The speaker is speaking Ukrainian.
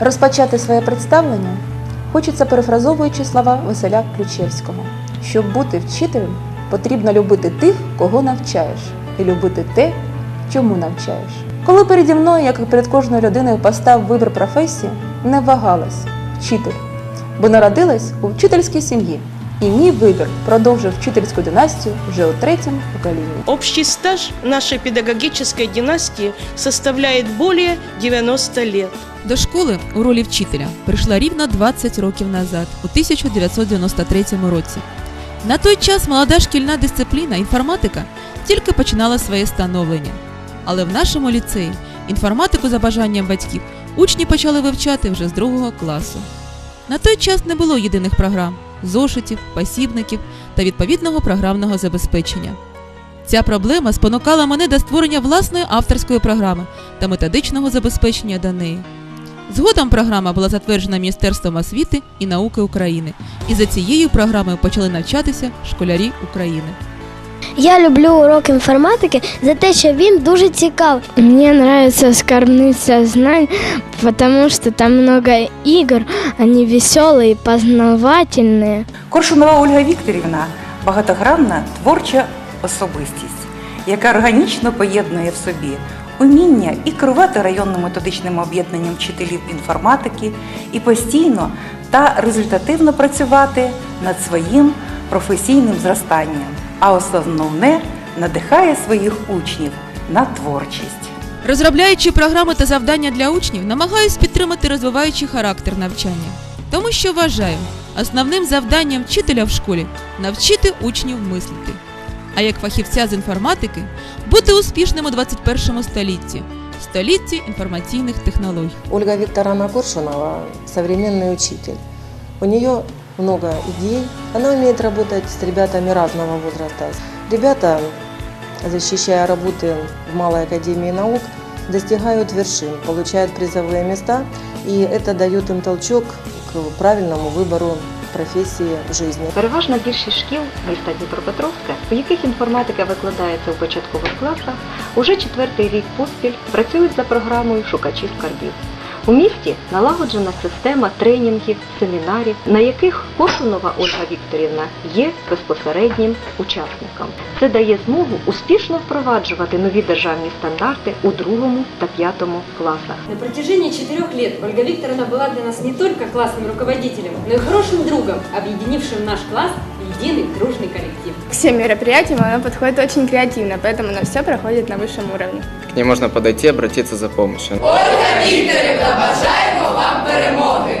Розпочати своє представлення хочеться перефразовуючи слова Василя Ключевського. Щоб бути вчителем, потрібно любити тих, кого навчаєш, і любити те, чому навчаєш. Коли переді мною, як і перед кожною людиною, постав вибір професії, не вагалась вчитель, бо народилась у вчительській сім'ї. І мій вибір продовжив вчительську династію вже у третьому поколінні. Общий стаж нашей педагогической династии составляет более 90 лет. До школи у ролі вчителя прийшла рівно 20 років назад, у 1993 році. На той час молода шкільна дисципліна інформатика тільки починала своє становлення. Але в нашому ліцеї інформатику за бажанням батьків учні почали вивчати вже з другого класу. На той час не було єдиних програм, зошитів, пасібників та відповідного програмного забезпечення. Ця проблема спонукала мене до створення власної авторської програми та методичного забезпечення до неї. Згодом програма була затверджена Міністерством освіти і науки України, і за цією програмою почали навчатися школярі України. Я люблю урок інформатики за те, що він дуже цікавий. Мне нравится скорбница знань, потому что там много игр, они веселые, познавательные. Коршунова Ольга Вікторівна багатогранна творча особистість, яка органічно поєднує в собі уміння і керувати районним методичним об'єднанням вчителів інформатики, і постійно та результативно працювати над своїм професійним зростанням, а основне надихає своїх учнів на творчість. Розробляючи програми та завдання для учнів, намагаюсь підтримати розвиваючий характер навчання, тому що вважаю, основним завданням вчителя в школі навчити учнів мислити. А як фахівця з інформатики бути успішним у 21 столітті, столітті інформаційних технологій. Ольга Викторовна Коршунова – современный учитель. У нее много идей. Она умеет работать с ребятами разного возраста. Ребята, защищая работы в Малой Академии наук, достигают вершин, получают призовые места, и это дает им толчок к правильному выбору профессии в жизни. Переважна більшість шкіл міста Дніпропетровська, у яких інформатика викладається у початкових класах, уже четвертий рік поспіль працюють за програмою шукачі скарбів. У місті налагоджена система тренінгів, семінарів, на яких Коршунова Ольга Вікторівна є безпосереднім учасником. Це дає змогу успішно впроваджувати нові державні стандарти у другому та п'ятому класах. На протяжении четырех лет Ольга Викторовна была для нас не только классным руководителем, но и хорошим другом, объединившим наш класс в единый, дружный коллектив. К всем мероприятиям она подходит очень креативно, поэтому оно все проходит на высшем уровне. К ней можно подойти и обратиться за помощью. Ольга Вікторівна, бажаємо вам перемоги!